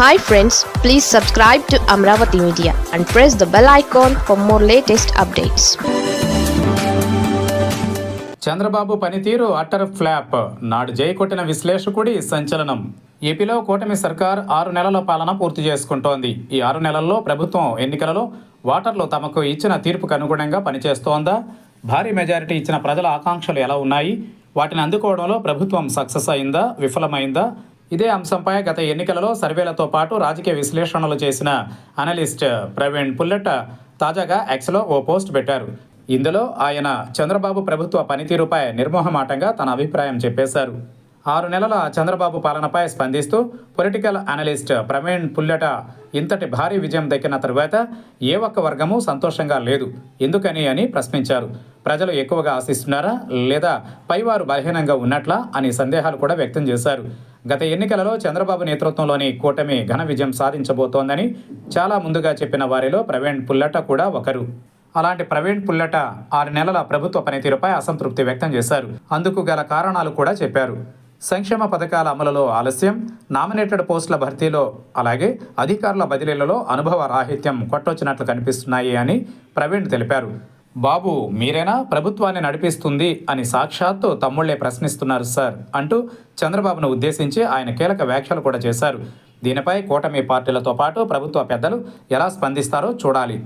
Hi friends please subscribe to Amaravati media and press the bell icon for more latest updates Chandrababu పనితీరు utter flop. నాడు జై కొట్టిన విశ్లేషకుడి సంచలనం. ఏపీలో కూటమి సర్కార్ ఆరు నెలల పాలన పూర్తి చేసుకుంటోంది. ఈ ఆరు నెలల్లో ప్రభుత్వం ఎన్నికలలో ఓటర్లు తమకు ఇచ్చిన తీర్పుకు అనుగుణంగా పనిచేస్తోందా? భారీ మెజారిటీ ఇచ్చిన ప్రజల ఆకాంక్షలు ఎలా ఉన్నాయి? వాటిని అందుకోవడంలో ప్రభుత్వం సక్సెస్ అయిందా? విఫలమైందా? ఇదే అంశంపై గత ఎన్నికలలో సర్వేలతో పాటు రాజకీయ విశ్లేషణలు చేసిన అనలిస్ట్ ప్రవీణ్ పుల్లెట్ తాజాగా ఎక్స్లో ఓ పోస్ట్ పెట్టారు. ఇందులో ఆయన చంద్రబాబు ప్రభుత్వ పనితీరుపై నిర్మోహమాటంగా తన అభిప్రాయం చెప్పేశారు. ఆరు నెలల చంద్రబాబు పాలనపై స్పందిస్తూ పొలిటికల్ అనలిస్ట్ ప్రవీణ్ పుల్లెట ఇంతటి భారీ విజయం దక్కిన తరువాత ఏ ఒక్క వర్గము సంతోషంగా లేదు ఎందుకని అని ప్రశ్నించారు. ప్రజలు ఎక్కువగా ఆశిస్తున్నారా లేదా పైవారు బలహీనంగా ఉన్నట్లా అని సందేహాలు కూడా వ్యక్తం చేశారు. గత ఎన్నికలలో చంద్రబాబు నేతృత్వంలోని కూటమి ఘన విజయం సాధించబోతోందని చాలా ముందుగా చెప్పిన వారిలో ప్రవీణ్ పుల్లట కూడా ఒకరు. అలాంటి ప్రవీణ్ పుల్లట ఆరు నెలల ప్రభుత్వ పనితీరుపై అసంతృప్తి వ్యక్తం చేశారు. అందుకు గల కారణాలు కూడా చెప్పారు. సంక్షేమ పథకాల అమలులో ఆలస్యం నామినేటెడ్ పోస్టుల భర్తీలో అలాగే అధికారుల బదిలీలలో అనుభవ రాహిత్యం కొట్టొచ్చినట్లు కనిపిస్తున్నాయి అని ప్రవీణ్ తెలిపారు. బాబు మీరేనా ప్రభుత్వాన్ని నడిపిస్తుంది అని సాక్షాత్తు తమ్ముళ్ళే ప్రశ్నిస్తున్నారు సార్ అంటూ చంద్రబాబును ఉద్దేశించి ఆయన కీలక వ్యాఖ్యలు కూడా చేశారు. దీనిపై కూటమి పార్టీలతో పాటు ప్రభుత్వ పెద్దలు ఎలా స్పందిస్తారో చూడాలి.